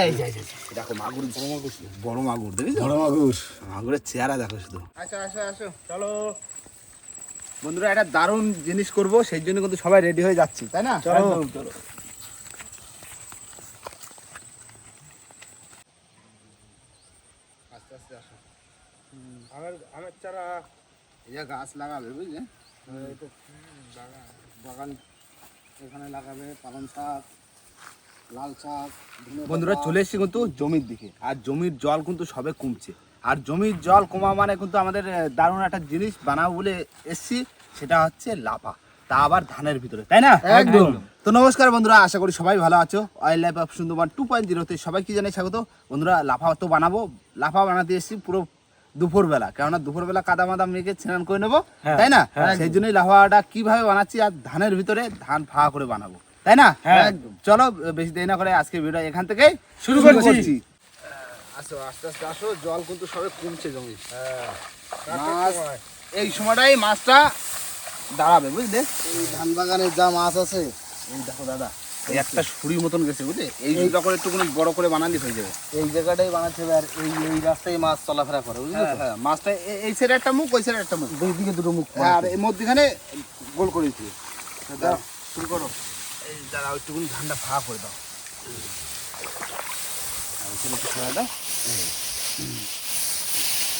এই যাই যাই দেখো মাগুর বড় মাগুর বড় মাগুর দেখেছ? বড় মাগুর। মাগুরের চেহারা দেখো শুধু। আসো আসো আসো চলো। বন্ধুরা একটা দারুণ জিনিস করব সেই জন্য কিন্তু সবাই রেডি হয়ে যাচ্ছি তাই না? চলো। চলো। আস্তে আস্তে আসো। আমের আমের চারা। এই গাছ লাগাবে বুঝলে? বাগান এখানে লাগাবে পালং শাক। লাল শাক বন্ধুরা চলে এসেছি কিন্তু জমির দিকে। আর জমির জল কিন্তু সবে কমছে। আর জমির জল কমা মানে কিন্তু আমাদের দারুণ একটা জিনিস বানাবো বলে এসছি সেটা হচ্ছে লাফা। তা আবার ধানের ভিতরে তাই না? একদম। তো নমস্কার বন্ধুরা আশা করি সবাই ভালো আছো। Wildlife of Sundarban two point জিরোতে সবাইকে জানাই স্বাগত। বন্ধুরা লাফা তো বানাবো। লাফা বানাতে এসেছি পুরো দুপুরবেলা। কেননা দুপুরবেলা কাদা মাদা মেখে স্নান করে নেব হ্যাঁ, তাই না? হ্যাঁ, সেই জন্যই লাফাটা কীভাবে বানাচ্ছি আর ধানের ভিতরে ধান ফাঁকা করে বানাবো। তাই না? হ্যাঁ, একদম। চলো বেশি দেরি না করে আজকে ভিডিও এখান থেকে শুরু করছি। আসো আস্তে আস্তে আসো জল কিন্তু সবে কমছে জমি। মাছ এই সময়টাই মাছটা দাঁড়াবে বুঝলে? এই ধান বাগানের যা মাছ আছে এই দেখো দাদা এই একটা ছুরি মতন গেছে বুঝলে? এই জুতা করে একটু বড় করে বানালি হয়ে যাবে। এই জায়গাটাই বানাচ্ছে হবে আর এই এই রাস্তায় মাছ চলাফেরা করে বুঝলি হ্যাঁ, হ্যাঁ, মাছটা এই সাইডে একটা মুখ ওই সাইডে একটা মুখ। দুই দিকে দুটো মুখ আর এই মধ্যখানে গোল করে দিচ্ছি দাও শুরু করো। এই দাঁড়াও একটুখানি ধানটা ফাঁকা করে দাও।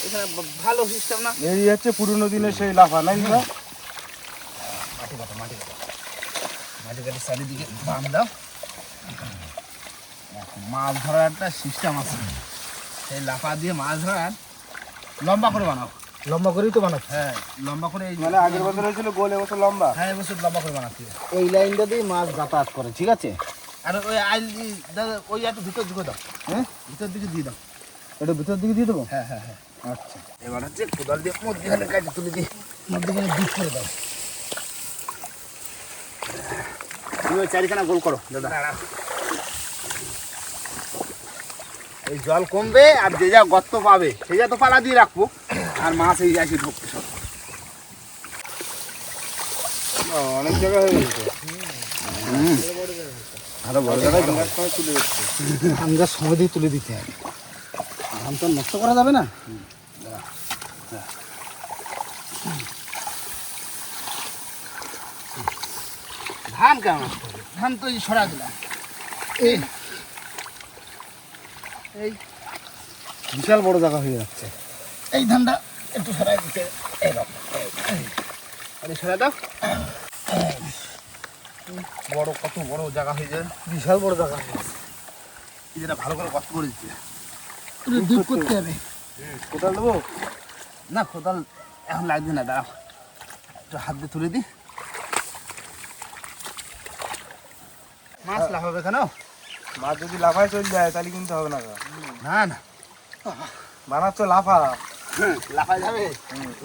এখানে ভালো সিস্টেম না? এই হচ্ছে পুরনো দিনের সেই লাফা নাই মাটি কাটো মাটি কাটো। মাটি কাটি চারিদিকে বাম দাও। মাছ ধরার একটা সিস্টেম আছে। সেই লাফা দিয়ে মাছ ধরার লম্বা করে বানাও। লম্বা করেই তো বানাচ্ছে। হ্যাঁ লম্বা করে এই মানে আগের বছর হয়েছিল গোল এবছর লম্বা। হ্যাঁ এবছর লম্বা করে বানাতে হবে। এই লাইনটা দিয়ে মাছ যাতায়াত করে ঠিক আছে? আর ওই আইল ওই একটু ভিতর ঢুকে দাও। হ্যাঁ? ভিতর দিকে দিয়ে দাও। এটা ভিতর দিকে দিয়ে দেবো? হ্যাঁ হ্যাঁ হ্যাঁ। আচ্ছা। এবার হচ্ছে কোদাল দিয়ে মধ্যখানে কাটে তুলে দিই। মধ্যখানে ডিপ করে দাও। তুমি ওই চারিখানা গোল করো দাদা। এই জল কমবে আর যে যা গর্ত পাবে সেই যা তো পালা দিয়ে রাখব। আর মাছ এই আসি ঢুকতে সব। অনেক জায়গা হয়ে গেছে। আরও বড় জায়গায়। তুলে দিচ্ছে। সময় দিয়ে তুলে দিতে হবে ধান তো আর নষ্ট করা যাবে না। ধান কেমন? ধান তো এই সরা দিলাম এই। এই। বিশাল বড় জায়গা হয়ে যাচ্ছে। এই ধানটা একটু সরাই দিতে এই দাও সরাই দাও। বড় কত বড় জায়গা হয়ে যায়। বিশাল বড় জায়গা হয়ে এই যেটা ভালো করে কষ্ট করে দিচ্ছে। ডিপ করতে হবে। কোথাও দেবো? না কোদাল এখন লাগবে না দাঁড়াও। একটু হাত দিয়ে তুলে দিই। মাছ লাফাবে কেন? মাছ যদি লাফায় চলে যায় তাহলে কিন্তু হবে না না না। বানাচ্ছ লাফা লাফায় যাবে?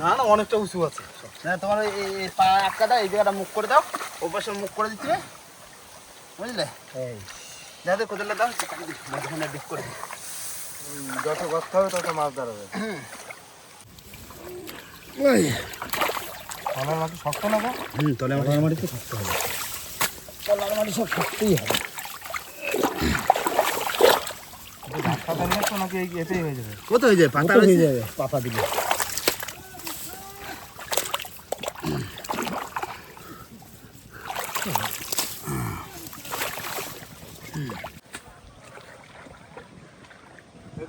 না না অনেকটা উঁচু আছে। না তোমার এই পা আটকা দাও এই জায়গাটা মুখ করে দাও। ও পাশে মুখ করে দিচ্ছে বুঝলে? যাতে দাও মাঝখানে করে যত কষ্ট হবে তত মাছ দাঁড়াবে আমার মাটি শক্ত না গো? হুম তলে মাটি শক্ত হবে তলার মাটি সব শক্তই হবে। পাতা নিয়ে তো নাকি এই- এতেই হয়ে যাবে? কত হয়ে যায় পাতা হয়ে যাবে। পাতা দিলে।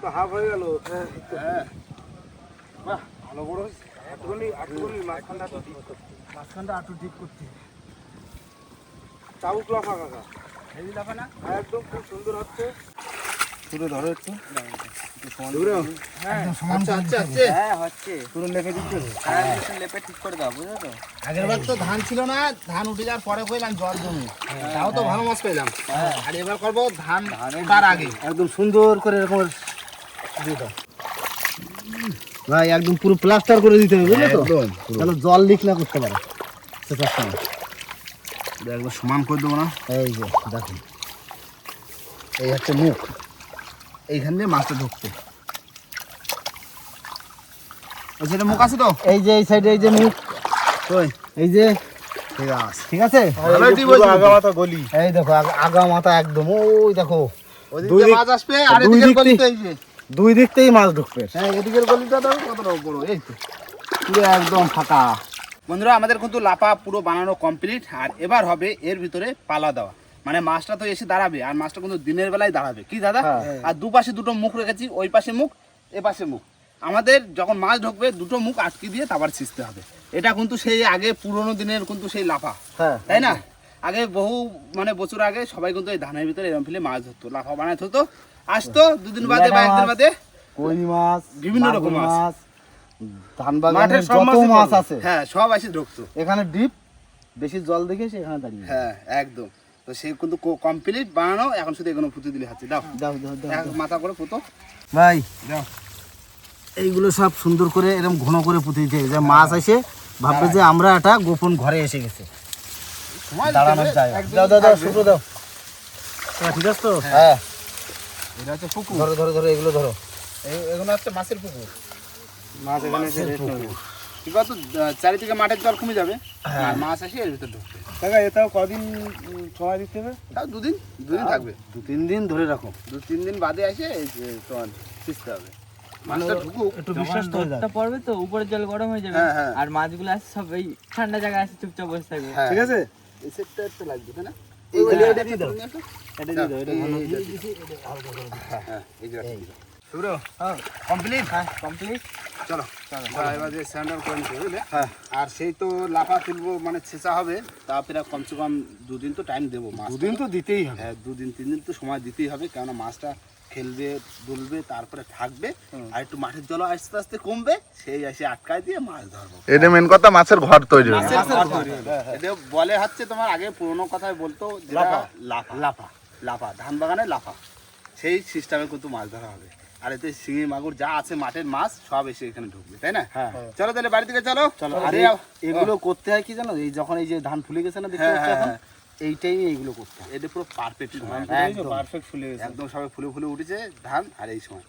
তো হাফ হয়ে গেল। হ্যাঁ বাহ ভালো বড় হয়েছে। আটগুলি আটগুলি মাঝখানটা তো ঠিক করতে। মাঝখানটা আটু ঠিক করতে। চাবুক লাফা কাকা। হেভি লাফা না? একদম খুব সুন্দর হচ্ছে। তুলে ধরো একটু। একদম সমান আচ্ছা আচ্ছা আচ্ছা। হ্যাঁ হচ্ছে। পুরো লেখে দিচ্ছে লেপে ঠিক করে দাও বুঝলো তো? আগের বার তো ধান ছিল না ধান উঠে যাওয়ার পরে পেলাম জল জমি। তাও তো ভালো মাছ পেলাম। আর এবার করব ধান তার আগে? একদম সুন্দর করে এরকম দিয়ে দাও। ভাই একদম পুরো প্লাস্টার করে দিতে হবে বুঝলে তো। তাহলে জল লিক না করতে পারে। সেটার সময় একবার সমান করে দেবো না? এই যে দেখুন। এই হচ্ছে মুখ। এইখান দিয়ে মাছটা ঢুকতে সেটা মুখ আছে তো? এই যে এই সাইডে এই যে মুখ। ওই এই যে। ঠিক আছে। গলি। এই দেখো আগা- আগা মাথা একদম ওই দেখো। দুই মাছ আসবে আর দুই দিক গলিতে আসবে দুই দিক থেকেই মাছ ঢুকবে। হ্যাঁ এদিকের গলিটা দাও কতটা বড় এই তো। পুরো একদম ফাঁকা। বন্ধুরা আমাদের কিন্তু লাপা পুরো বানানো কমপ্লিট আর এবার হবে এর ভিতরে পালা দেওয়া। মানে মাছটা তো এসে দাঁড়াবে আর মাছটা কিন্তু দিনের বেলায় দাঁড়াবে। কি দাদা? হ্যাঁ। আর দুপাশে দুটো মুখ রেখেছি ওই পাশে মুখ এ পাশে মুখ। আমাদের যখন মাছ ঢুকবে দুটো মুখ আটকে দিয়ে তারপর ছিঁচতে হবে। এটা কিন্তু সেই আগে পুরোনো দিনের কিন্তু সেই লাফা। হ্যাঁ। তাই না? আগে বহু মানে বছর আগে সবাই কিন্তু এই ধানের ভিতরে এরকম ফেলে মাছ ধরতো লাফা বানাতে হতো আসতো দুদিন বাদে বা একদিন বাদে কই মাছ বিভিন্ন রকম মাছ। ধান মাঠের সব যত মাছ আছে। হ্যাঁ সব আসে ঢুকতো। এখানে ডিপ বেশি জল দেখে সে এখানে দাঁড়িয়ে হ্যাঁ একদম। তো সেই কিন্তু কমপ্লিট বানানো এখন শুধু এগুলো পুঁতে দিলে হচ্ছে। দাও। দাও দাও দাও মাথা করে পুতো। ভাই দাও। এইগুলো সব সুন্দর করে এরকম ঘন করে পুঁতে দিতে যে মাছ এসে ভাববে যে আমরা একটা গোপন ঘরে এসে গেছে। দাঁড়ানোর জায়গা। দাও দাও দাও। শুক্র দাও। ঠিক আছে তো? হ্যাঁ। এটা হচ্ছে পুকুর। ধরো ধরো ধরো এগুলো ধরো। এই- এগুলো হচ্ছে মাছের পুকুর। মাছ এখানে এসে ঠিক আছে চারিদিকে মাঠের জল কমে যাবে আর মাছ আসে এর ভিতরে ঢুকবে কাকা এটাও কদিন সময় দিতে হবে তাও দুদিন দুদিন থাকবে দু তিন দিন ধরে রাখো দু তিন দিন বাদে আসে যে তোমার সিস্তে হবে মাছটা ঢুকুক একটু যখন বিশ্বাস হয়ে রোদটা পড়বে তো উপরের জল গরম হয়ে যাবে হ্যাঁ, হ্যাঁ। আর মাছগুলো আছে সব এই ঠান্ডা জায়গায় আছে চুপচাপ বসে থাকবে হ্যাঁ, ঠিক আছে লাগবে না এটা দিয়ে দাও। এটা ঘন দিয়ে দিছি, এটা হালকা করে হ্যাঁ, হ্যাঁ, এই। শুভ্র, হ্যাঁ। কমপ্লিট হ্যাঁ কমপ্লিট চলো। চলো এবার যে স্যান্ডাল করে নিতে বুঝলে? হ্যাঁ। আর সেই তো লাফা তুলবো মানে ছেঁচা হবে তা কমসে কম দুদিন তো টাইম দেবো মাছ দুদিন তো দিতেই হবে। হ্যাঁ দুদিন তিন দিন তো সময় দিতেই হবে কেননা মাছটা খেলবে দুলবে তারপরে থাকবে আর একটু মাঠের জল আস্তে আস্তে কমবে সেই এসে আটকায় দিয়ে মাছ ধরবো। এটা মেন কথা মাছের ঘর তৈরি। এটা বলে হচ্ছে তোমার আগে পুরোনো কথায় বলতো লাফা। লাফা। লাফা। লাফা ধান বাগানে লাফা। সেই সিস্টেমে কিন্তু মাছ ধরা হবে। আর এতে শিঙি মাগুর যা আছে মাঠের মাছ সব এসে এখানে ঢুকবে তাই না? হ্যাঁ। চলো তাহলে বাড়ি থেকে চলো। চলো। আরে এগুলো করতে হয় কি জানো? এই যখন এই যে ধান ফুলে গেছে না দেখতে হ্যাঁ, পাচ্ছ হ্যাঁ, এখন। এই টাইমে এইগুলো করতে হয়। এটা পুরো পারফেক্ট পারফেক্ট ফুলে গেছে। একদম সবাই ফুলে ফুলে উঠেছে ধান আর এই সময়।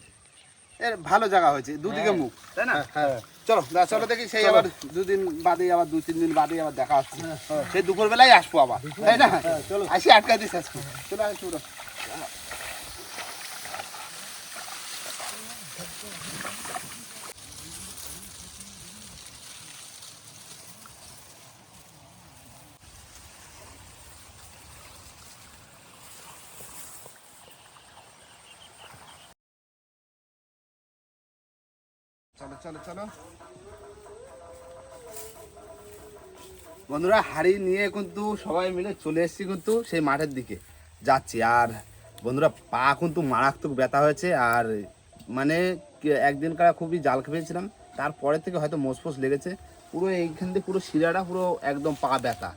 এর ভালো জায়গা হয়েছে দুদিকে মুখ তাই না? হ্যাঁ চলো চলো দেখি সেই আবার দুদিন বাদে আবার দু তিন দিন বাদে আবার দেখা হচ্ছে। সেই দুপুর বেলায় আসব আবার তাই না? চলো। আসি আটকা দিস আসব চলো আসব চলো বন্ধুরা, হাড়ি নিয়ে কিন্তু সবাই মিলে চলে এসেছি কিন্তু সেই মাঠের দিকে। যাচ্ছি, আর বন্ধুরা, পা কিন্তু মারাত্মক ব্যথা হয়েছে, আর মানে একদিনকার খুবই জাল খেয়েছিলাম তারপরে থেকে হয়তো মোসফোস লেগেছে। পুরো এইখান থেকে পুরো শিরাটা পুরো একদম পা ব্যথা।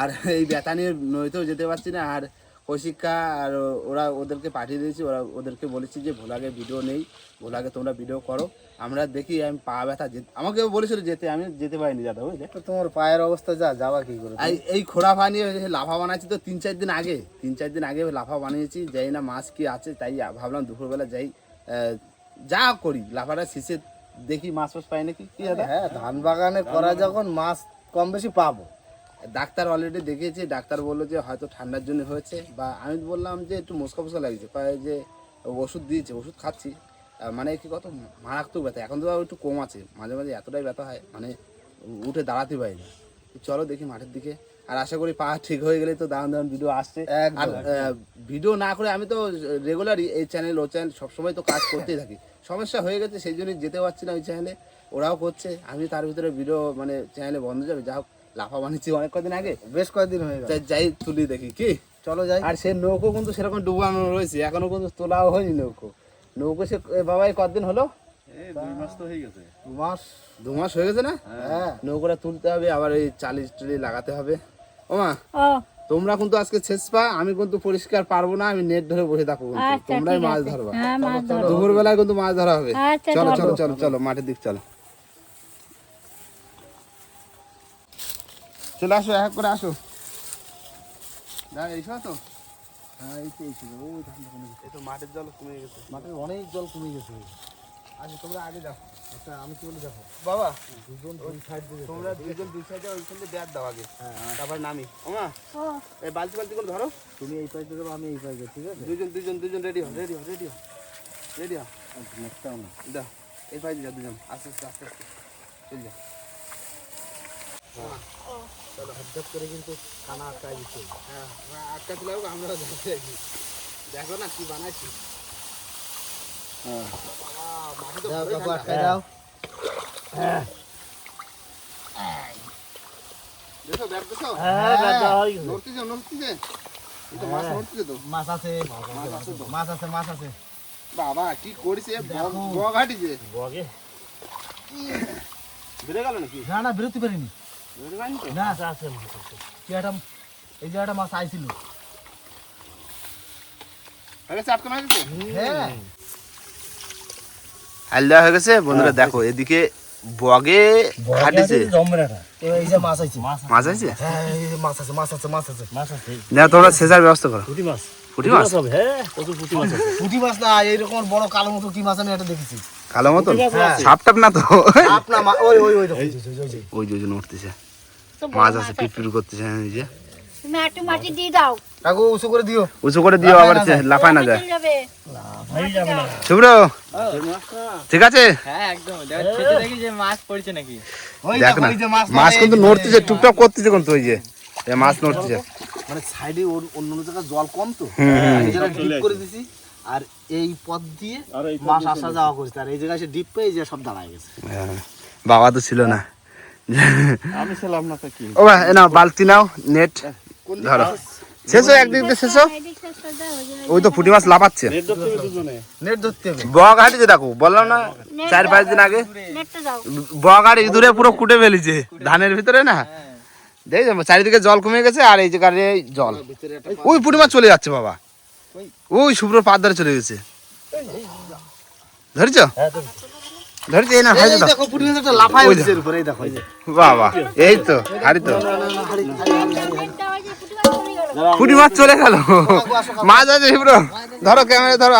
আর এই ব্যথা নিয়ে নইতেও যেতে পারছি না, আর কৌশিকা আর ওরা ওদেরকে পাঠিয়ে দিয়েছি ওরা ওদেরকে বলেছি যে ভোলাগে ভিডিও নেই ভোলাগে তোমরা ভিডিও করো। আমরা দেখি আমি পা ব্যথা আমাকেও বলেছিল যেতে আমি যেতে পারিনি দাদা বুঝলে? তো তোমার পায়ের অবস্থা যা যাওয়া কি করে? এই এই খোড়া বানিয়ে লাফা বানাচ্ছি তো তিন চার দিন আগে তিন চার দিন আগে লাফা বানিয়েছি যাই না মাছ কি আছে তাই ভাবলাম দুপুরবেলা যাই যা করি। লাফাটা শেষে দেখি মাছ ফাছ পাই নাকি? কি দাদা? হ্যাঁ ধান বাগানে করা যখন মাছ কম বেশি পাবো। ডাক্তার অলরেডি দেখিয়েছি ডাক্তার বলল যে হয়তো ঠান্ডার জন্য হয়েছে বা আমি বললাম যে একটু মস্কা ফসকা লাগছে কয় যে ওষুধ দিয়েছে ওষুধ খাচ্ছি মানে কি কত মারাত্মক ব্যথা এখন তো একটু কম আছে মাঝে মাঝে এতটাই ব্যথা হয় মানে উঠে দাঁড়াতে পারি না। চলো দেখি মাঠের দিকে আর আশা করি পা ঠিক হয়ে গেলে তো দারুণ দারুণ ভিডিও আসছে। আর ভিডিও না করে আমি তো রেগুলারই এই চ্যানেল ও চ্যানেল সবসময় তো কাজ করতেই থাকি। সমস্যা হয়ে গেছে সেই জন্যই যেতে পারছি না ওই চ্যানেলে ওরাও করছে আমি তার ভিতরে ভিডিও মানে চ্যানেলে বন্ধ যাবে যা হোক লাফা বানিয়েছি অনেক কদিন আগে। বেশ কয়েকদিন হয়ে গেল। যাই তুলি দেখি কি? চলো যাই। আর সে নৌকো কিন্তু সেরকম ডুবানো রয়েছে এখনও কিন্তু তোলাও হয়নি নৌকো। নৌকো সে বাবাই কদিন হলো? দু মাস। দু মাস হয়ে গেছে না? হ্যাঁ। নৌকোটা তুলতে হবে আবার এই চালি টালি লাগাতে হবে। ওমা ও। তোমরা কিন্তু আজকে শেষ পা আমি কিন্তু পরিষ্কার পারব না আমি নেট ধরে বসে থাকব আচ্ছা তোমরাই মাছ ধরবা। হ্যাঁ ধরো দুপুর বেলায় কিন্তু মাছ ধরা হবে। আচ্ছা চলো চলো চলো চলো মাঠের দিক চলো। চলে আসো এক করে আসো। দাঁড়া এইসব তো। হ্যাঁ এই তো ওই। এই তো মাঠের জল কমে গেছে। মাঠে অনেক জল কমে গেছে। আচ্ছা তোমরা আগে দেখো আচ্ছা আমি কি বলি দেখো বাবা দুজন দুই সাইড দিয়ে তোমরা দুজন দুই সাইডে ওইখান দিয়ে ব্যাট দাও আগে। তারপর নামি। ওমা এই বালতি বালতি করে ধরো। তুমি এই পাইতে দেবো আমি এই ঠিক আছে? দুজন দুজন দুজন রেডি হও রেডি হও রেডি হও রেডি হও। নেক্সটটাও না দাও এই যাও দুজন। আস্তে আস্তে আস্তে আস্তে। চল যাও। তাহলে হঠাৎ করে কিন্তু খানা আটকাই দিচ্ছে। হ্যাঁ আটকা তুলে হোক আমরা দেখতে দেখি দেখো। না কি দেখো হ্যাঁ আছে বাবা কি করেছে। বগ হাঁটিছে। বগে। বেড়ে গেল নাকি? না না বেরোতে পারিনি না আছে মাছ আছে কি একটা এই যে একটা মাছ আইছিল। গেছে আটকানো হয়ে গেছে? আলদা গেছে বন্ধুরা দেখো এদিকে বগে হাঁটিছে। এই যে মাছ আইছে। মাছ আছে। হ্যাঁ এই যে মাছ আছে মাছ আছে মাছ আছে। মাছ আছে। না তোমরা সেজার ব্যবস্থা করো। পুঁটি মাছ। পুঁটি মাছ? হ্যাঁ প্রচুর পুঁটি মাছ আছে। পুঁটি মাছ না এইরকম বড় কালো মতো কি মাছ আমি এটা দেখেছি। কালো হ্যাঁ। সাপ টাপ না তো? ওই ওই ওই দেখো, ওই ওই ওই। ওই যে ওই যে নড়তেছে মাছ আছে পিটপিট করতেছে এই যে। তুমি মাটি দিয়ে দাও। কাকু উঁচু করে দিও। উঁচু করে দিও আবার সে লাফায় না যায়। শুভ্র ঠিক আছে? হ্যাঁ একদম। দেখ ছেটে মাছ পড়ছে নাকি। ওই দেখ না মাছ মাছ কিন্তু নড়তেছে টুকটাক করতেছে কিন্তু ওই যে। এ মাছ নড়তেছে। মানে সাইডে ওর অন্য অন্য জায়গায় জল কম তো। করে দিছি আর এই পথ দিয়ে মাছ আসা যাওয়া করছে। আর এই জায়গায় সে ডিপ পেয়ে যে সব দাঁড়ায় গেছে। হ্যাঁ, বাবা তো ছিল না। আমি ছিলাম না তো কি? ও এ নাও বালতি নাও নেট ধরো। শেষো একদিক দিয়ে শেষো। ওই তো পুঁটি মাছ লাফাচ্ছে। নেট ধরতে হবে বগ হাঁটিছে দেখো বললাম না চার পাঁচ দিন আগে? দাও। ইঁদুরে পুরো কুটে ফেলেছে ধানের ভিতরে না? দেখ চারিদিকে জল কমে গেছে আর এই জায়গায় জল। ওই পুঁটি মাছ চলে যাচ্ছে বাবা। ওই। শুভ্র পাত ধরে চলে গেছে। ধরেছ। না দেখো পুঁটি একটা লাফায় উঠছে উপরে দেখো এই তো হাড়ি তো। মাছ চলে গেল মাছ চলে গেল। মাছ আছে ধরো ক্যামেরা ধরো।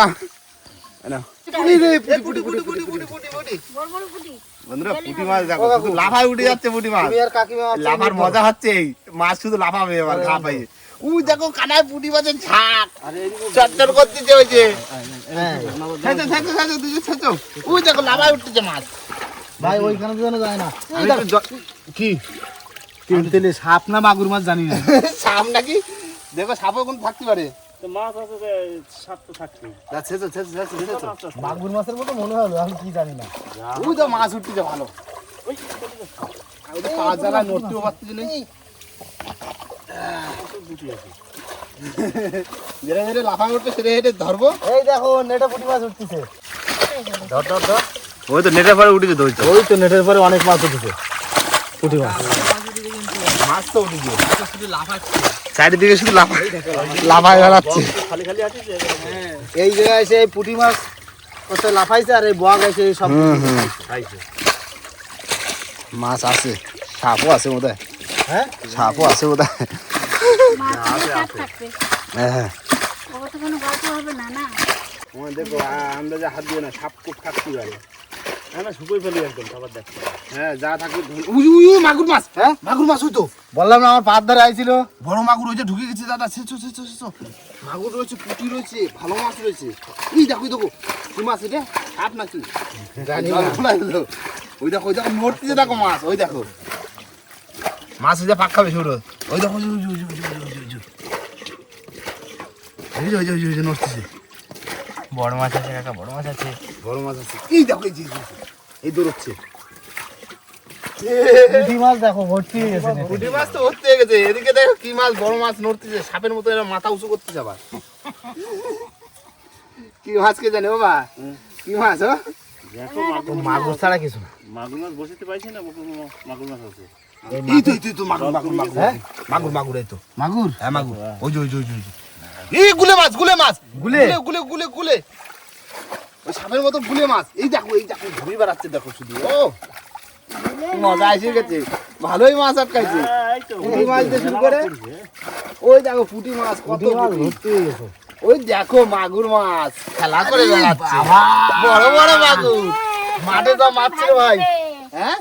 বন্ধুরা পুঁটি মাছ দেখো শুধু লাফায় উঠে যাচ্ছে পুঁটি মাছ। লাফার মজা হচ্ছে এই মাছ শুধু লাফাবে এবার ঘা পাইয়ে উই দেখো কানায় পুঁটি মাছের ঝাঁক। চটচট করতেছে ওই হ্যাঁ দেখো লাফায় উঠতেছে মাছ। ভাই ওইখানে তো যেন যায় না। কি? তাহলে সাপ না মাগুর মাছ জানি না? সাপ নাকি? দেখো সাপও কোন থাকতে পারে। মাছ আছে যে সাপ তো মাগুর মাছের মতো মনে হলো আমি কি জানি না। উই তো মাছ উঠতেছে ভালো। ওই তো পাঁচ জ্বালা নড়তেও পারতেছে না। যেটা যেটা লাফায় উঠবে সেটা হেঁটে ধরবো। এই দেখো নেটে পুঁটি মাছ উঠতেছে। ধর ধর ধর। ওই তো নেটের পরে উঠেছে তো। ওই তো নেটের পরে অনেক মাছ উঠেছে। পুঁটি মাছ। মাছ তো উঠেছে শুধু লাফাচ্ছে। চারিদিকে শুধু লাফা লাফায় বেড়াচ্ছে। খালি খালি আছে এই জায়গায় এসে পুঁটি মাছ ওতে লাফাইছে আর এই বগ এসে সব। খাইছে। মাছ আছে সাপও আছে বোধ হ্যাঁ? সাপও আছে বোধ হ্যাঁ হাত না সাপ খুব থাকতে পারে হ্যাঁ না ফেলি একদম দেখ হ্যাঁ যা হ্যাঁ? মাগুর মাছ ওই তো। বললাম না আমার পাত ধরে আইছিল। বড় মাগুর ঢুকে গেছে দাদা মাগুর রয়েছে পুঁটি রয়েছে ভালো মাছ রয়েছে। এই দেখো ওই দেখো কি মাছ এটা? সাপ নাকি। ওই দেখো ওই দেখো মাছ ওই দেখো। মাছ ওই যে পাক খাবে শুরু। ওই দেখো নড়তেছে। বড় মাছ আছে কাকা বড় মাছ আছে। বড় মাছ আছে। এই দেখো এই এই দৌড়চ্ছে। পুঁটি মাছ দেখো ভর্তি হয়ে গেছে। পুঁটি মাছ তো উঠতে গেছে। এদিকে দেখো কি মাছ বড় মাছ নড়তেছে। সাপের মতো এরা মাথা উঁচু করতে যাবা কি মাছ কে জানে বাবা কি মাছ ও? দেখো মাগুর ছাড়া কিছু না। মাগুর মাছ বসিতে পাইছি না মাগুর মাছ আছে। এই তো এই তো, মাগুর মাগুর মাগুর। হ্যাঁ? মাগুর মাগুর এই তো। মাগুর? হ্যাঁ মাগুর। ওই যে ওই যে ওই যে, এই গুলে মাছ গুলে মাছ। গুলে? গুলে গুলে গুলে ওই সাপের মতো গুলে মাছ। এই দেখো এই দেখো ঘুরে বেড়াচ্ছে দেখো শুধু। ও মজা এসে গেছে। ভালোই মাছ আটকাইছে। পুঁটি মাছ দিয়ে শুরু করে। ওই দেখো পুঁটি মাছ কত পুঁটি হয়ে ওই দেখো মাগুর মাছ। খেলা করে বেড়াচ্ছে। বড় বড় মাগুর। মাঠে যা মাছ ছিল ভাই। হ্যাঁ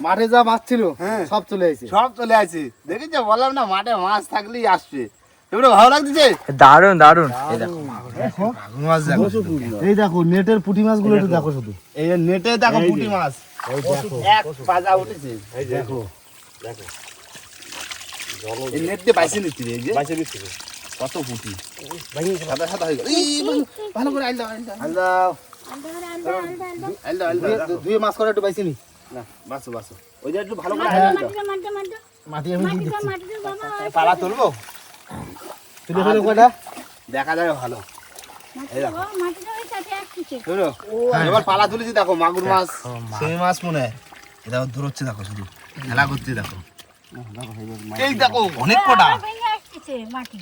মাঠে যা মাছ ছিল হ্যাঁ। সব চলে আসছে সব চলে আছে দেখেছ বললাম না মাঠে মাছ থাকলেই আসবে এগুলো ভালো লাগছে দারুণ দারুণ মাছ এই দেখো নেটের পুঁটি মাছগুলো একটু দেখো শুধু। এই নেটে দেখো পুঁটি মাছ। এক পাজা উঠেছে। এই দেখো। দেখো। এই নেট দিয়ে বাইসে নিচ্ছি এই যে। বাইসে দিচ্ছি কত পুঁটি। সাদা সাদা হয়ে গেল। ভালো- ভালো করে আইল দাও আইল দাও। আলদা আলদা করে আলদা আলদা আলদা আইল দাও আইল দাও। দুই মাছ করে একটু বাইছি নি। না বাসো বাসো। ওই যে একটু ভালো করে মাটিটা আইল দাও। মাটিটা মাটিটা মাটিটা। মাটি আমি দিয়ে মাটিটা দিচ্ছি মাটিটা বাবা ওই পালা তুলবো? তুলে ফেলে কয়টা দেখা যাবে ভালো। এবার পালা তুলেছি দেখো মাগুর মাছ। সেই মাছ মনে হয়। এটা দূর হচ্ছে দেখো শুধু। খেলা করতে দেখো। এই দেখো অনেক কটা। মাটি।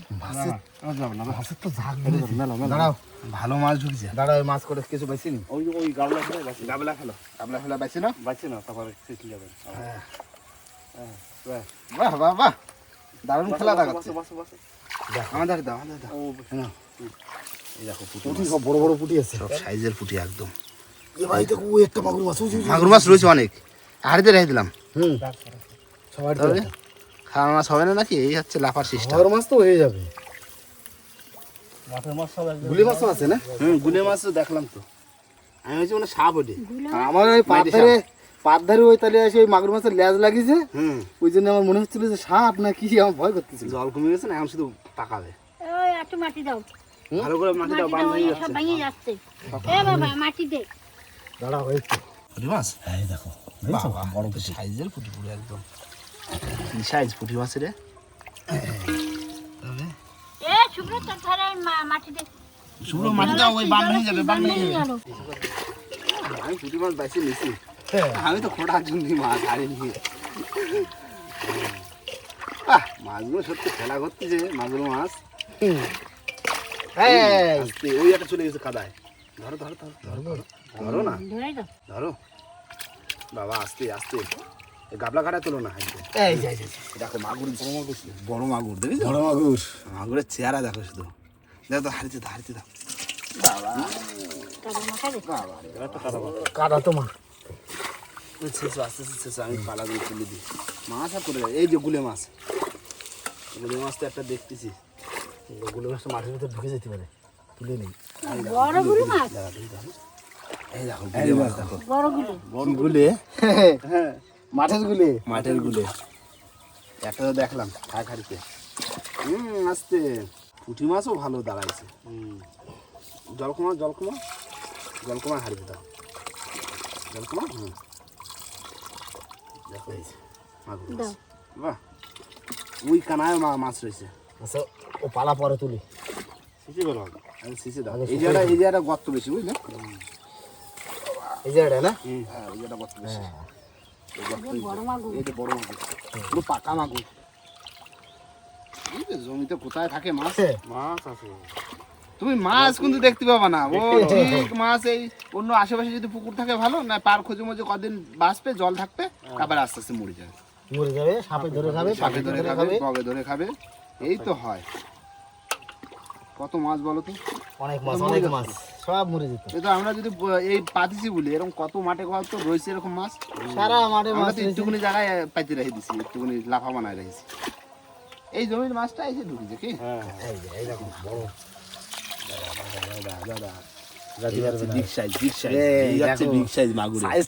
ভালো মাছ ঢুকছে। দাঁড়াও মাছ করে কিছু বাইছি নি। ওই ওই গাবলা ফেলে বাইসে গাবলা খেলো গাবলা খেলা পাইছি না বাইসে না তারপরে শিখে যাবেন বাহ বাহ বাহ। দারুণ খেলা বাসো, দেখাচ্ছে। বাসো, বাসো। আমাদের দাও আমাদের দাও। এই দেখো পুঁটি পুঁটি সব বড় বড় পুঁটি আছে। সব সাইজের পুঁটি একদম। এ ভাই দেখো একটা মাগুর মাছ। মাগুর মাছ রয়েছে অনেক। হাড়িতে রেখে দিলাম। হুম। সবার খাওয়া মাছ হবে না নাকি? এই হচ্ছে লাফার সিস্টেম খাওয়ার মাছ তো হয়ে যাবে। মাঠের মাছ সব গুলি মাছও আছে না? হুম গুলি মাছ তো দেখলাম তো। আমি হচ্ছে মানে সাপ ওঠে আমার ওই পাত মাইরি ধারে পাত ধারে ওই তালে এসে ওই মাগুর মাছের লেজ লাগিয়েছে। হুম। ওই জন্য আমার মনে হচ্ছিল যে সাপ না কি আমার ভয় করতেছিল। জল কমে গেছে না এখন শুধু পাকাবে ওই একটু মাটি দাও। ভালো করে বান্ধ ওই হয়ে সব যাচ্ছে। ভেঙে যাচ্ছে। এ বাবা মাটি দে। পুঁটি মাছ? এই দেখো বাবা বড় সাইজের পুঁটি পুরো একদম। কি সাইজ পুঁটি মাছের রে এ শুভ্র মাটিটা ওই বান্ধ হয়ে যাবে বান্ধ হয়ে যাবে। আমি পুঁটি মাছ বাইছে নিছি আমি তো খোটা জুন্দি মাছ হারিয়ে নিয়ে। মাছগুলো সত্যি খেলা করতেছে মাগুর মাছ। এই ওই একটা চলে গেছে কাদায়। ধরো ধরো ধরো ধরো ধরো। না ধরো। বাবা আস্তে আস্তে। গাবলা কাটা তোলো না এই যাই যাই দেখো মাগুর বড় মাগুর দেখি বড় মাগুর মাগুরের চেহারা দেখো শুধু। দেখো তো হারিতে দাও হারিতে দাও। শেষো আস্তে আস্তে শেষো আমি পালাগুলো তুলে দিই। মাছ আর করে এই যে গুলে মাছ। গুলে মাছ তো একটা দেখতেছি। গুলো মাছটা মাটির ভিতরে ঢুকে যেতে পারে। তুলে নেই। বড়গুলো মাছ? এই দেখো গুলে মাছ দেখো। বড়গুলো? বড় গুলে? মাঠের গুলে মাঠের গুলে একটা তো দেখলাম খায় খাড়িতে হুম আস্তে। পুঁটি মাছও ভালো দাঁড়াইছে। হুম। জলকুমা জলকুমা? জলকুমা হারিয়ে দাও। জলকুমা? হুম। দেখো এই বাহ। ওই কানায় মা মাছ রয়েছে আচ্ছা ও পালা পরে তুলি। শিখে গেল আরে সিসি দাও। এই জায়গাটা এই জায়গাটা গর্ত বেশি বুঝলে? এই যে এটা না হ্যাঁ ওই জায়গাটা গর্ত বেশি। এই বড় মাগুর। এই যে বড় মাগুর। পুরো পাকা মাগুর। জমিতে কোথায় থাকে মাছ? মাছ আছে। তুমি মাছ কিন্তু দেখতে পাবা না। ও ঠিক মাছ এই অন্য আশেপাশে যদি পুকুর থাকে ভালো না পার খোঁজে মজে কদিন বাঁচবে জল থাকবে তারপর আস্তে আস্তে মরে যাবে। মরে যাবে সাপে ধরে খাবে সাপে ধরে খাবে বগে ধরে খাবে। এই তো হয়। কত মাছ বলো তো? অনেক মাছ অনেক মাছ। সব মরে যেত। এই আমরা যদি এই পাতিছি বলি এরকম কত মাঠে কত রয়েছে এরকম মাছ। সারা মাঠে মাছ জায়গায় পাইতে রেখে দিছি একটুখানি লাফা বানায় রেখেছি এই জমির মাছটা এসে ঢুকেছে কি? হ্যাঁ এই যে, এই দেখো বড়।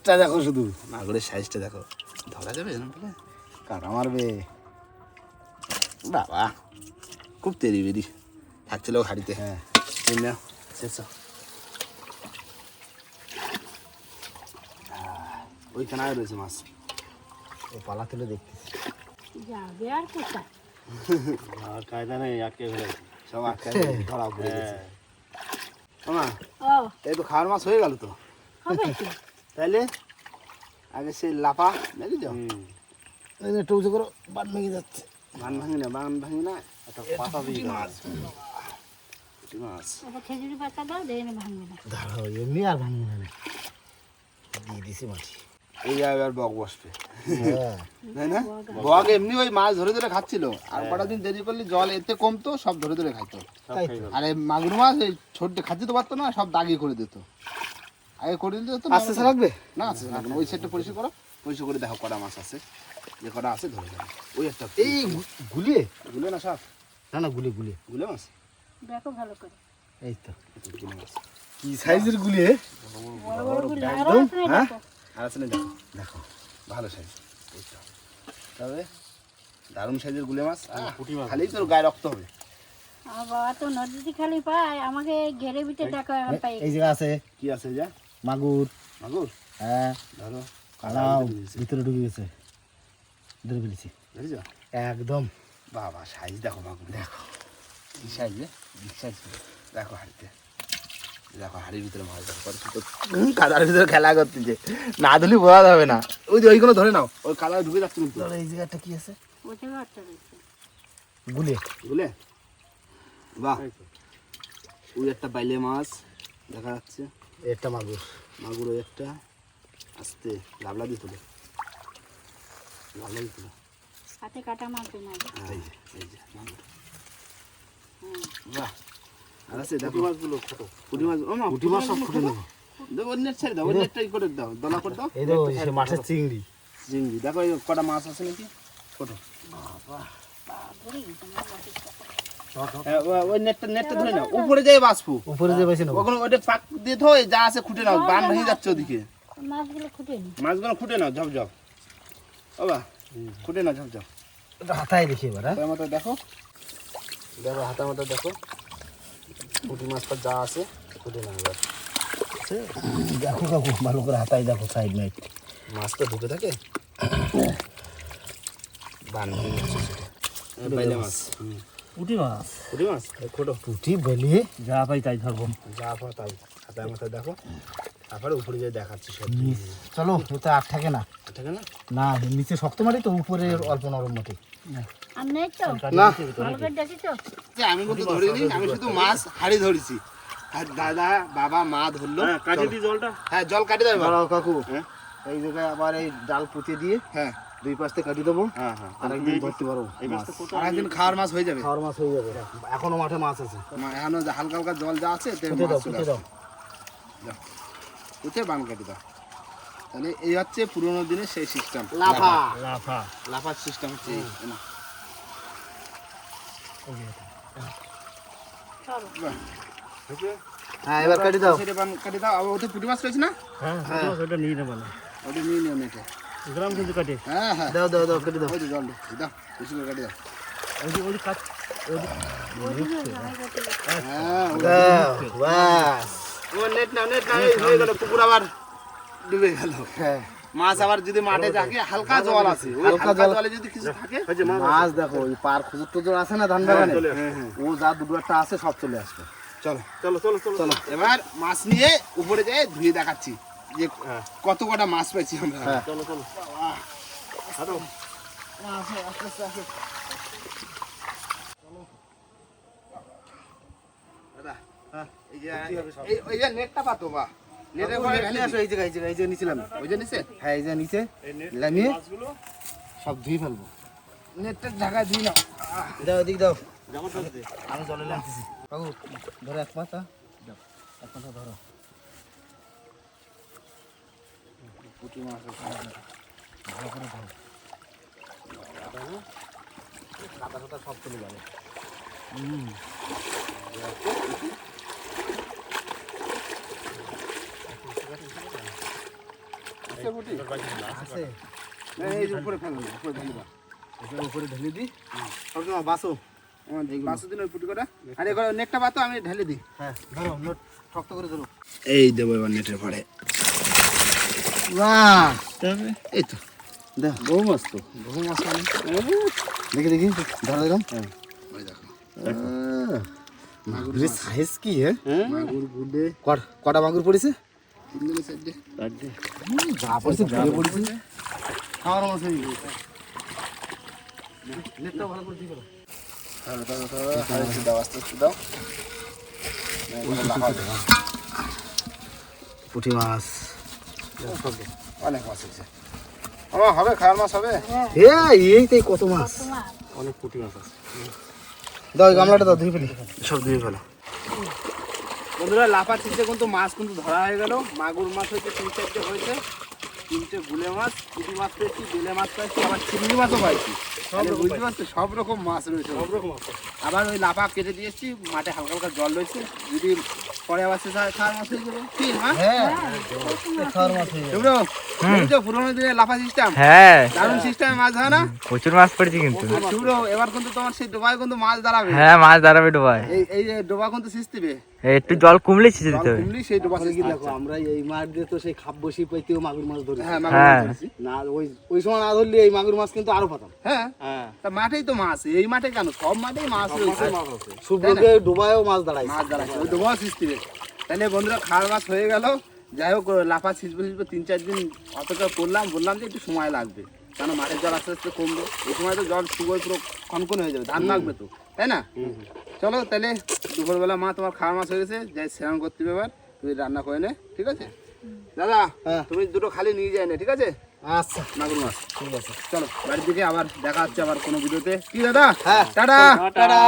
দাদা শুধু। মাগুরের সাইজটা দেখো। ধরা যাবে কাটা মারবে বাবা খুব তেরি বেরি। থাকছিল হাড়িতে। হ্যাঁ তিন নাও শেষ ওইখানে আর রয়েছে মাছ। ও পালা তুলে দেখতেছি। যাবে আর কোথায়? আর কায়দা নেই আটকে ফেলে সব আটকে ধরা পড়ে গেছে। হ্যাঁ। এই তো খাওয়ার মাছ হয়ে গেল তো। তাইলে আগে সেই লাপা নাকি যাও একটু উঁচু করো বাদ ভেঙে যাচ্ছে। বান ভাঙি না বান ভাঙি না একটা পাতা দিয়ে দাও। মাছ। খেজুরি পাতা দাও দেয় ভাঙবে না। দাঁড়াও এমনি আর ভাঙবে না। দিয়ে দিছি মাটি। এই এবার বক বসবে। হ্যাঁ। তাই না? বক এমনি ওই মাছ ধরে ধরে খাচ্ছিল। আর কটা দিন দেরি করলে জল এতে কমতো সব ধরে ধরে খাইতো। গেল আর এই মাগুর মাছ এই ছোট খাচ্ছে তো পারতো না সব দাগি করে দিত। আগে করে দিলে তো আস্তে আস্তে লাগবে? না আছে লাগবে ওই সাইডটা পরিষ্কার করো। পরিষ্কার করে দেখো কটা মাছ আছে। যে কটা আছে ধরে যাবে ওই একটা এই গুলিয়ে? গুলে না সব? না না গুলিয়ে গুলিয়ে। গুলে মাছ? দেখো ভালো করে। এই তো। গুলে কি সাইজের গুলিয়ে? বড় বড়গুলো আরও আছে না হ্যাঁ? আর আছে না দেখো? দেখো ভালো সাইজ। তবে দারুণ সাইজের গুলে মাছ। আহ, পুঁটি মাছ। খালি তোর গায়ে রক্ত হবে। বাবা তো নদীতে খালি পায় আমাকে ঘেরে বিটে ডাকা পাই। এই জায়গা আছে। কি আছে যা? মাগুর। মাগুর? হ্যাঁ। ধরো কালাও। ভিতরে ঢুকে গেছে। ধরে ফেলেছি। একদম। বাবা সাইজ দেখো মাগুর। দেখো। কি সাইজ সাইজ দেখো হাড়িতে। দেখো হাড়ির ভিতরে মাছ দেখো কত সুন্দর। কাদার ভিতরে খেলা করতেছে না ধুলি বোঝা যাবে না। ওই যে ওইগুলো ধরে নাও ওই কাদায় ঢুকে যাচ্ছে কিন্তু। এই জায়গাটা কি আছে? গুলিয়ে বুঝলে বাহ। ওই একটা বাইলে মাছ দেখা যাচ্ছে। একটা মাগুর। মাগুর ওই একটা। আস্তে গাবলা দিয়ে তোলে। গাবলা দিয়ে তোলে। হাতে কাটা এই যে মাগুর। বাহ। আর আছে দেখো। মাছগুলো ছোট। পুঁটি মাছ ও মা পুঁটি মাছ সব ফুটে নেব। দেখো নেট ছেড়ে দাও নেটটা করে দাও দলা করে দাও। এই তো সে মাছের চিংড়ি। চিংড়ি দেখো এই কটা মাছ আছে নাকি? ছোট। হ্যাঁ, ও- ওই নেটটা নেটটা ধরে নাও উপরে যাই উপরে ওখানে ওইটা পাক দিয়ে থো যা আছে খুঁটে নাও বান ভেঙে যাচ্ছে ওদিকে। মাছগুলো খুঁটে নি। মাছগুলো খুঁটে নাও ঝপ ঝপ। বাবা খুঁটে নাও ঝপ ঝপ। এটা হাতায় দেখি এবার হ্যাঁ? দেখো। দেখো হাতার মতো দেখো। পুঁটি মাছটা যা আছে খুঁটে নাও এবার দেখো কাকু ভালো করে হাতায় দেখো সাইড নাইট মাছ তো ঢুকে থাকে। বান বাইলে মাছ। হুম। পুঁটি মাছ? পুঁটি মাছ? এই খোটো। পুঁটি বেলি? যা পাই তাই ধরবো যা পাও তাই। হাতার মাথায় দেখো। তারপরে উপরে যে দেখাচ্ছি সব। চলো এটা আর থাকে না। থাকে না? না নিচে শক্ত মাটি তো উপরে অল্প নরম মাটি। আর নেই তো? না। ভালো করে দেখি তো। যে আমি কিন্তু ধরিনি আমি শুধু মাছ হাড়ি ধরেছি। আর দাদা বাবা মা ধরলো। হ্যাঁ কাটি দি জলটা। হ্যাঁ জল কাটি দেবে কাকু। হ্যাঁ? এই জায়গায় আবার এই ডাল পুঁতে দিয়ে হ্যাঁ। দুই পাশ থেকে কাটি দেবো। হ্যাঁ হ্যাঁ। আর একদিন ধরতে পারব এই মাছ। মাছটা কত আর একদিন খাওয়ার মাছ হয়ে যাবে। খাওয়ার মাছ হয়ে যাবে। এখনও মাঠে মাছ আছে। এখনও হালকা হালকা জল যা আছে পুঁতে বান কাটি দাও। তাহলে এই হচ্ছে পুরোনো দিনের সেই সিস্টেম লাফা। লাফা। লাফার সিস্টেম হচ্ছে না। হ্যাঁ এবার কাটি দাও। সেটা বান কাটি দাও আবার ওতে পুঁটি মাছ রয়েছে না হ্যাঁ ওটা নিয়ে নেব না। ওটা নিয়ে নিও নেটে গ্রাম কিন্তু কাটে। হ্যাঁ হ্যাঁ দাও দাও দাও কেটে দাও। ওই জল দাও বেশি করে কাটি দাও ওই ওই কাট ওদিকে ভাই করতে হ্যাঁ ওই- ও নেট নাও নেট নাও হয়ে গেল পুকুর আবার ডুবে গেল। হ্যাঁ। মাছ আবার যদি মাঠে থাকে হালকা জল আছে। হালকা জল- যদি কিছু থাকে মাছ দেখো ওই পার খুচুর টুজুর আছে না ধান বাগানে? চলে আসে। হ্যাঁ হ্যাঁ। ও যা দুটো একটা আছে সব চলে আসবে। চলো চলো চলো চলো চলো। এবার মাছ নিয়ে উপরে যেয়ে ধুয়ে দেখাচ্ছি যে হ্যাঁ। কত কটা মাছ পাইছি আমরা। হ্যাঁ। চলো চলো। এই যে নেটটা পাতো বা হ্যাঁ সব ধুয়ে ফেলব। নেটটা ঢাকা না দাও এদিক দাও। আমি জলে বাবু ধরো এক মাথা দাও। এক মাথা ধরো। পুঁটি মাছ ভালো করে ধরো। সব চলে যাবে। আছে পুঁটি? আছে। এই যে উপরে ফেলো না, উপরে ঢেলে দাও। এটার উপরে ঢেলে দিই। সময় বাসো। আমার দিন ওই পুঁটি কটা আর নেটটা পাতো আমি ঢেলে দিই। হ্যাঁ ধরো নোট শক্ত করে ধরো। এই দেবো এবার নেটের পরে বাহ! এই তো। দেখ বহু মাছ তো বহু মাছ মানে? দেখি দেখি ধরো দেখো ওই দেখো। মাগুরের সাইজ কি হ্যাঁ? মাগুর গুডে। কটা মাগুর পড়েছে? হয়ে। পুঁটি মাছ অনেক মাছ আছে আমার হবে মাছ হবে এ এই তো কত মাছ অনেক পুঁটি মাছ আছে দাও গামলাটা দাও ধুয়ে ফেলি সব দিয়ে ফেলো বন্ধুরা লাফা ছিটে কিন্তু মাছ কিন্তু ধরা হয়ে গেল। মাগুর মাছ হচ্ছে তিন চারটে হয়েছে তিনটে গুলে মাছ পুঁটি মাছ পেয়েছি বেলে মাছ পেয়েছি আবার চিংড়ি মাছও পাইছি তাহলে বুঝতে পারছ সব রকম মাছ রয়েছে। সব রকম আবার ওই লাফা কেটে দিয়েছি মাঠে হালকা হালকা জল রয়েছে। যদি পরে আবার সে খাওয়ার মাছ হয়ে যাবে। কি হ্যাঁ। হ্যাঁ। হয়ে পুরোনো দিনের লাফা সিস্টেম হ্যাঁ। দারুণ সিস্টেমে মাছ ধরে না? প্রচুর মাছ পড়েছে কিন্তু। শুভ্র এবার কিন্তু তোমার সেই ডোবায় কিন্তু মাছ দাঁড়াবে। হ্যাঁ মাছ দাঁড়াবে ডোবায়। এই এই যে ডোবা কিন্তু সিস্তিবে একটু জল কমলে ছিঁচে দিতে হবে। সেই ডোবা দেখো আমরা এই মাছ দিয়ে তো সেই খাপ বসি পাইতেও মাগুর মাছ ধরি হ্যাঁ মাগুর হ্যাঁ। মাছ না ওই ওই সময় না ধরলে এই মাগুর মাছ কিন্তু আরও পাতাম। হ্যাঁ হ্যাঁ। তা মাঠেই তো মাছ এই মাঠে কেন? সব মাঠেই মাছ রয়েছে। ডুবায়ও মাছ দাঁড়ায় মাছ দাঁড়াচ্ছে ওই ডোবা সিস্তিবে তাহলে বন্ধুরা খাওয়ার মাছ হয়ে গেল। যাই হোক লাফা ছিঁচবে ছিঁচবে তিন চার দিন অপেক্ষা করলাম বললাম যে একটু সময় লাগবে। কেন মাঠের জল আস্তে আস্তে কমবে? এই সময় তো জল শুকোয় পুরো খনখন হয়ে যাবে ধান লাগবে তো তাই না? চলো তাহলে দুপুরবেলা মা তোমার খাওয়া মাছ হয়ে গেছে যাই স্নান করতে হবে এবার তুমি রান্না করে নে ঠিক আছে? দাদা হ্যাঁ। তুমি দুটো খালি নিয়ে যাই না ঠিক আছে? আচ্ছা। মাগুর মাছ। ঠিক আছে। চলো বাড়ির দিকে আবার দেখা হচ্ছে আবার কোনো ভিডিওতে। কি দাদা? হ্যাঁ। Ta ta. Ta ta.